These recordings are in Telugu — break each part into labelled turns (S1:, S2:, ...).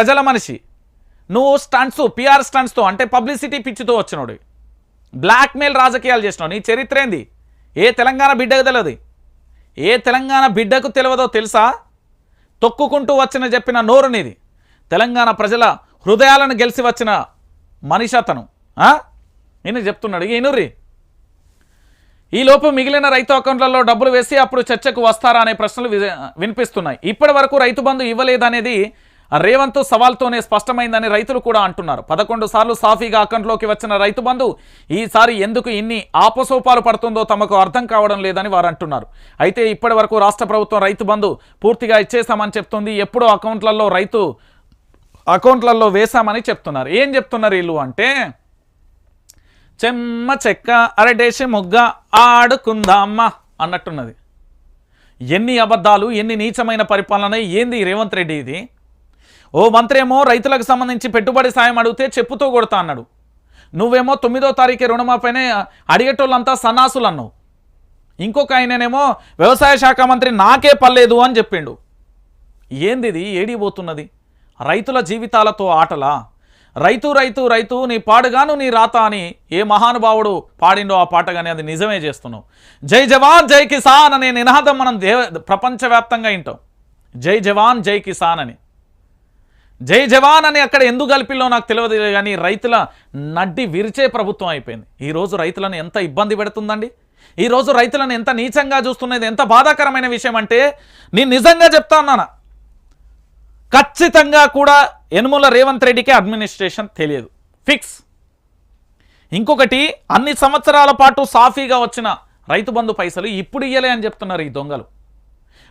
S1: ప్రజల మనిషి. నువ్వు స్టంట్స్ పిఆర్ స్టంట్స్తో అంటే పబ్లిసిటీ పిచ్చితో వచ్చినోడు. బ్లాక్మెయిల్ రాజకీయాలు చేసినావు నీ చరిత్ర ఏంది? ఏ తెలంగాణ బిడ్డకు తెలియదు ఏ తెలంగాణ బిడ్డకు తెలియదో తెలుసా? తొక్కుకుంటూ వచ్చిన చెప్పిన నోరు నీది. తెలంగాణ ప్రజల హృదయాలను గెలిచి వచ్చిన మనిషి అతను. ఆ? నేను చెప్తున్నాడు. ఈనుర్రి ఈలోపు మిగిలిన రైతు అకౌంట్లలో డబ్బులు వేసి అప్పుడు చర్చకు వస్తారా అనే ప్రశ్నలు వి- వినిపిస్తున్నాయి. ఇప్పటి వరకు రైతు బంధు ఇవ్వలేదనేది రేవంత్ సవాల్తోనే స్పష్టమైందని రైతులు కూడా అంటున్నారు. పదకొండు సార్లు సాఫీగా అకౌంట్లోకి వచ్చిన రైతు బంధు ఈసారి ఎందుకు ఇన్ని ఆపసోపాలు పడుతుందో తమకు అర్థం కావడం లేదని వారు అంటున్నారు. అయితే ఇప్పటి వరకు రాష్ట్ర ప్రభుత్వం రైతు బంధు పూర్తిగా ఇచ్చేసామని చెప్తుంది. ఎప్పుడో అకౌంట్లలో రైతు అకౌంట్లలో వేశామని చెప్తున్నారు. ఏం చెప్తున్నారు వీళ్ళు అంటే చెమ్మ చెక్క అరడేసి మొగ్గ ఆడుకుందామా అన్నట్టున్నది. ఎన్ని అబద్ధాలు ఎన్ని నీచమైన పరిపాలన ఏంది రేవంత్ రెడ్డి ఇది? ఓ మంత్రి ఏమో రైతులకు సంబంధించి పెట్టుబడి సాయం అడిగితే చెప్పుతో కొడతా అన్నాడు. నువ్వేమో తొమ్మిదో తారీఖు రుణమాపైనే అడిగేటోళ్ళంతా సన్నాసులు అన్నావు ఇంకొక ఆయననేమో వ్యవసాయ శాఖ మంత్రి నాకే పర్లేదు అని చెప్పిండు. ఏందిది? ఏడిపోతున్నది రైతుల జీవితాలతో ఆటలా? రైతు రైతు రైతు నీ పాడుగాను నీ రాత అని ఏ మహానుభావుడు పాడిండో ఆ పాట కానీ అది నిజమే చేస్తున్నావు. జై జవాన్ జై కిసాన్ అనే నినాదం మనం దే ప్రపంచవ్యాప్తంగా వింటాం. జై జవాన్ జై కిసాన్ అని. జై జవాన్ అని అక్కడ ఎందుకు కలిపిల్లో నాకు తెలియదు కానీ రైతుల నడ్డి విరిచే ప్రభుత్వం అయిపోయింది. ఈరోజు రైతులను ఎంత ఇబ్బంది పెడుతుందండి? ఈరోజు రైతులను ఎంత నీచంగా చూస్తున్నది? ఎంత బాధాకరమైన విషయం అంటే నేను నిజంగా చెప్తా ఉన్నానా? ఖచ్చితంగా కూడా యనుమల రేవంత్ రెడ్డికి అడ్మినిస్ట్రేషన్ తెలియదు. ఫిక్స్ ఇంకొకటి అన్ని సంవత్సరాల పాటు సాఫీగా వచ్చిన రైతు బంధు పైసలు ఇప్పుడు ఇయ్యలే అని చెప్తున్నారు ఈ దొంగలు.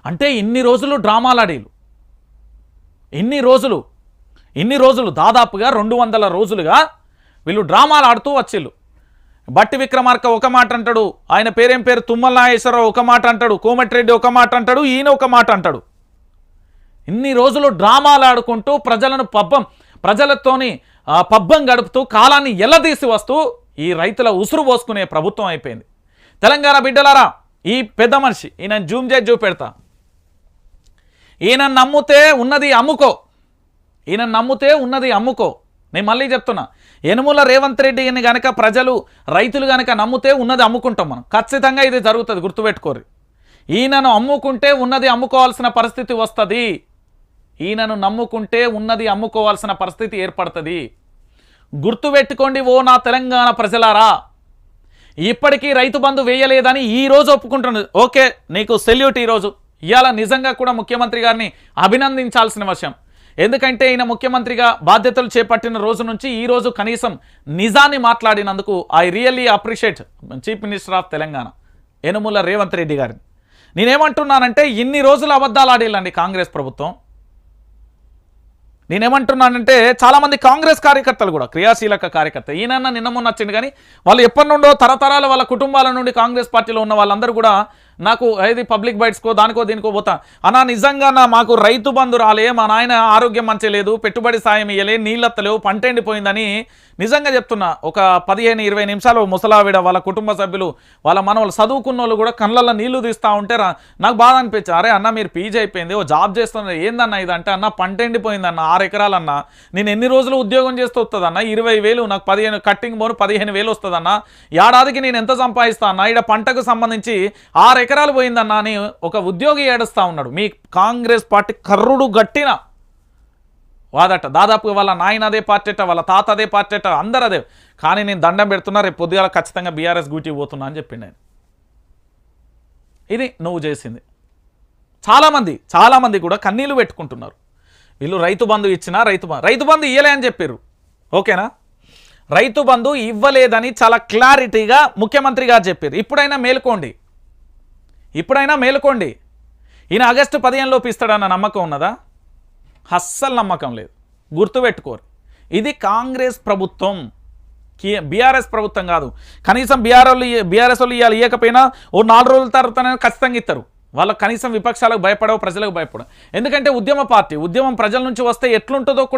S1: అంటే ఇన్ని రోజులు డ్రామాలాడీలు. ఇన్ని రోజులు ఇన్ని రోజులు దాదాపుగా రెండు వందల రోజులుగా వీళ్ళు డ్రామాలు ఆడుతూ వచ్చిళ్ళు. బట్టి విక్రమార్క ఒక మాట అంటాడు ఆయన పేరేం పేరు? తుమ్మల నాగేశ్వరరావు ఒక మాట అంటాడు కోమటిరెడ్డి ఒక మాట అంటాడు ఈయన ఒక మాట అంటాడు. ఇన్ని రోజులు డ్రామాలు ఆడుకుంటూ ప్రజలను పబ్బం ప్రజలతోని పబ్బం గడుపుతూ కాలాన్ని ఎల్లదీసి వస్తూ ఈ రైతుల ఉసురు పోసుకునే ప్రభుత్వం అయిపోయింది. తెలంగాణ బిడ్డలారా ఈ పెద్ద మనిషి ఈయన జూమ్ చేసి చూపెడతా. ఈయన నమ్ముతే ఉన్నది అమ్ముకో. ఈయన నమ్ముతే ఉన్నది అమ్ముకో. నేను మళ్ళీ చెప్తున్నా యనుమల రేవంత్ రెడ్డిని కనుక ప్రజలు రైతులు కనుక నమ్ముతే ఉన్నది అమ్ముకుంటాం మనం. ఖచ్చితంగా ఇది జరుగుతుంది గుర్తుపెట్టుకోరు. ఈయనను అమ్ముకుంటే ఉన్నది అమ్ముకోవాల్సిన పరిస్థితి వస్తుంది. ఈయనను నమ్ముకుంటే ఉన్నది అమ్ముకోవాల్సిన పరిస్థితి ఏర్పడుతుంది. గుర్తుపెట్టుకోండి ఓ నా తెలంగాణ ప్రజలారా. ఇప్పటికీ రైతు బంధు వేయలేదని ఈరోజు రోజు ఒప్పుకుంటున్నది. ఓకే నీకు సెల్యూట్ ఈరోజు ఇవాళ నిజంగా కూడా ముఖ్యమంత్రి గారిని అభినందించాల్సిన విషయం. ఎందుకంటే ఈయన ముఖ్యమంత్రిగా బాధ్యతలు చేపట్టిన రోజు నుంచి ఈ రోజు కనీసం నిజాన్ని మాట్లాడినందుకు I really appreciate chief minister of Telangana Yenumula Revanth Reddy గారిని. నేనేమంటున్నానంటే ఇన్ని రోజులు అబద్ధాలు ఆడేళ్ళండి కాంగ్రెస్ ప్రభుత్వం. నేనేమంటున్నానంటే చాలామంది కాంగ్రెస్ కార్యకర్తలు కూడా క్రియాశీలక కార్యకర్త ఈయనన్నా నిన్న మొన్న వచ్చింది కానీ వాళ్ళు ఎప్పటి నుండో తరతరాల వాళ్ళ కుటుంబాల నుండి కాంగ్రెస్ పార్టీలో ఉన్న వాళ్ళందరూ కూడా నాకు ఏది పబ్లిక్ బైట్స్కో దానికో దీనికో పోతా. అన్నా నిజంగా నా మాకు రైతు బంధు రాలే మా నాయన ఆరోగ్యం మంచి లేదు పెట్టుబడి సాయం ఇయ్యలే నీళ్ళత్తలేవు పంట ఎండిపోయిందని నిజంగా చెప్తున్నా. ఒక పదిహేను ఇరవై నిమిషాలు ముసలావిడ వాళ్ళ కుటుంబ సభ్యులు వాళ్ళ మనవాళ్ళు చదువుకున్న వాళ్ళు కూడా కళ్ళల్లో నీళ్ళు తీస్తూ ఉంటే రా- నాకు బాధ అనిపించింది అరే అన్న మీరు పీజీ అయిపోయింది ఓ జాబ్ చేస్తున్నారు ఏందన్న ఇది అంటే అన్న పంట ఎండిపోయిందన్న ఆరు ఎకరాలన్న నేను ఎన్ని రోజులు ఉద్యోగం చేస్తూ వస్తుందన్న ఇరవై వేలు నాకు పదిహేను కట్టింగ్ బోను పదిహేను వేలు వస్తుందన్న ఏడాదికి నేను ఎంత సంపాదిస్తా అన్న ఇక్కడ పంటకు సంబంధించి ఆరు ఎకరాలు పోయిందన్నా అని ఒక ఉద్యోగి ఏడుస్తా ఉన్నాడు. మీ కాంగ్రెస్ పార్టీ కర్రుడు గట్టిన వాదట. దాదాపుగా వాళ్ళ నాయన అదే పార్టీ అట వాళ్ళ తాత అదే పార్టీ అట అందరు అదే. కానీ నేను దండం పెడుతున్నా రేపు పొద్దుగాల ఖచ్చితంగా బీఆర్ఎస్ గూటి పోతున్నా అని చెప్పిండు ఆయన ఇది నువ్వు చేసింది. చాలామంది చాలామంది కూడా కన్నీళ్ళు పెట్టుకుంటున్నారు. వీళ్ళు రైతు బంధు ఇచ్చినా రైతు బంధు రైతు బంధు ఇయ్యలే అని చెప్పారు ఓకేనా? రైతు బంధు ఇవ్వలేదని చాలా క్లారిటీగా ముఖ్యమంత్రి గారు చెప్పారు ఇప్పుడైనా మేల్కోండి. ఇప్పుడైనా మేలుకోండి. ఈయన ఆగస్టు పదిహేనులోపు ఇస్తాడన్న నమ్మకం ఉన్నదా? అస్సలు నమ్మకం లేదు. గుర్తుపెట్టుకోరు. ఇది కాంగ్రెస్ ప్రభుత్వం. బీఆర్ఎస్ ప్రభుత్వం కాదు. కనీసం బీఆర్ బీఆర్ఎస్ వాళ్ళు ఇవ్వాలి ఇవ్వకపోయినా ఓ నాలుగు రోజుల తర్వాత ఖచ్చితంగా ఇస్తారు. వాళ్ళకి కనీసం విపక్షాలకు భయపడవు ప్రజలకు భయపడవు. ఎందుకంటే ఉద్యమ పార్టీ ఉద్యమం ప్రజల నుంచి వస్తే ఎట్లుంటుందో కూడా